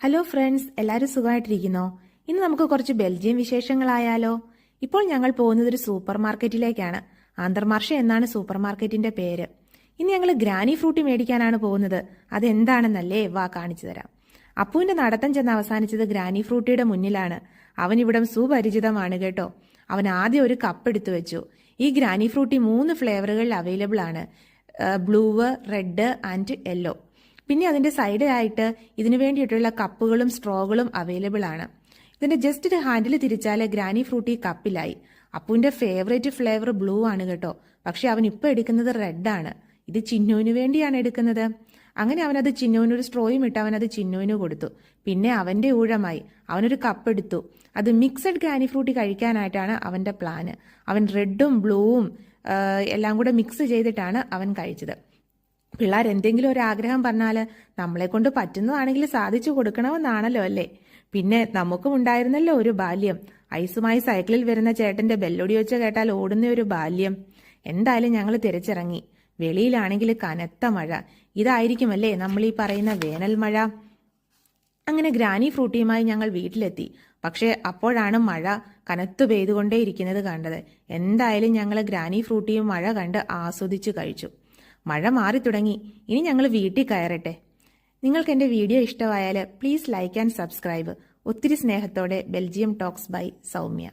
Hello friends എല്ലാവരും സുഖമായിട്ടിരിക്കുന്നോ? ഇന്ന് നമുക്ക് കുറച്ച് ബെൽജിയം വിശേഷങ്ങളായാലോ. ഇപ്പോൾ ഞങ്ങൾ പോകുന്നത് ഒരു സൂപ്പർ മാർക്കറ്റിലേക്കാണ് ആന്തർമാർഷ എന്നാണ് സൂപ്പർ മാർക്കറ്റിന്റെ പേര്. ഇന്ന് ഞങ്ങൾ ഗ്രാനി ഫ്രൂട്ട് മേടിക്കാനാണ് പോകുന്നത്. അതെന്താണെന്നല്ലേ വാ കാണിച്ചു തരാം. അപ്പുവിന്റെ നടത്തം ചെന്ന് അവസാനിച്ചത് ഗ്രാനി ഫ്രൂട്ടിയുടെ മുന്നിലാണ്. അവൻ ഇവിടം സുപരിചിതമാണ് കേട്ടോ. അവൻ ആദ്യം ഒരു കപ്പ് എടുത്തു വെച്ചു. ഈ ഗ്രാനി ഫ്രൂട്ടി മൂന്ന് ഫ്ലേവറുകളിൽ അവൈലബിൾ ആണ്. ബ്ലൂവ് റെഡ് ആൻഡ് യെല്ലോ പിന്നെ അതിന്റെ സൈഡിലായിട്ട് ഇതിനു വേണ്ടിയിട്ടുള്ള കപ്പുകളും സ്ട്രോകളും അവൈലബിൾ ആണ്. ഇതിന്റെ ജസ്റ്റ് ഒരു ഹാൻഡിൽ തിരിച്ചാൽ ഗ്രാനി ഫ്രൂട്ടി കപ്പിലായി. അപ്പുവിന്റെ ഫേവറേറ്റ് ഫ്ലേവർ ബ്ലൂ ആണ് കേട്ടോ. പക്ഷെ അവൻ ഇപ്പോൾ എടുക്കുന്നത് റെഡ് ആണ്. ഇത് ചിന്നുവിന് വേണ്ടിയാണ് എടുക്കുന്നത്. അങ്ങനെ അവനത് ചിന്നുവിന് ഒരു സ്ട്രോയും ഇട്ട് അവനത് ചിന്നുവിന് കൊടുത്തു. പിന്നെ അവന്റെ ഊഴമായി. അവനൊരു കപ്പ് എടുത്തു. അത് മിക്സഡ് ഗ്രാനി ഫ്രൂട്ടി കഴിക്കാനായിട്ടാണ് അവന്റെ പ്ലാന് അവൻ റെഡും ബ്ലൂവും എല്ലാം കൂടെ മിക്സ് ചെയ്തിട്ടാണ് അവൻ കഴിച്ചത്. പിള്ളേർ എന്തെങ്കിലും ഒരു ആഗ്രഹം പറഞ്ഞാൽ നമ്മളെ കൊണ്ട് പറ്റുന്നതാണെങ്കിൽ സാധിച്ചു കൊടുക്കണമെന്നാണല്ലോ അല്ലേ? പിന്നെ നമുക്കും ഉണ്ടായിരുന്നല്ലോ ഒരു ബാല്യം. ഐസുമായി സൈക്കിളിൽ വരുന്ന ചേട്ടന്റെ ബെല്ലൊടി വെച്ച് കേട്ടാൽ ഓടുന്ന ഒരു ബാല്യം. എന്തായാലും ഞങ്ങൾ തിരിച്ചിറങ്ങി. വെളിയിലാണെങ്കിൽ കനത്ത മഴ. ഇതായിരിക്കുമല്ലേ നമ്മൾ ഈ പറയുന്ന വേനൽ മഴ? അങ്ങനെ ഗ്രാനി ഫ്രൂട്ടിയുമായി ഞങ്ങൾ വീട്ടിലെത്തി. പക്ഷേ അപ്പോഴാണ് മഴ കനത്തു പെയ്തുകൊണ്ടേയിരിക്കുന്നത് കണ്ടത്. എന്തായാലും ഞങ്ങൾ ഗ്രാനി ഫ്രൂട്ടിയും മഴ കണ്ട് ആസ്വദിച്ചു കഴിച്ചു. മഴ മാറി തുടങ്ങി. ഇനി ഞങ്ങൾ വീട്ടിൽ കയറട്ടെ. നിങ്ങൾക്ക് എന്റെ വീഡിയോ ഇഷ്ടമായാൽ പ്ലീസ് ലൈക്ക് ആൻഡ് സബ്സ്ക്രൈബ്. ഒത്തിരി സ്നേഹത്തോടെ ബെൽജിയം ടോക്സ് ബൈ സൗമ്യ.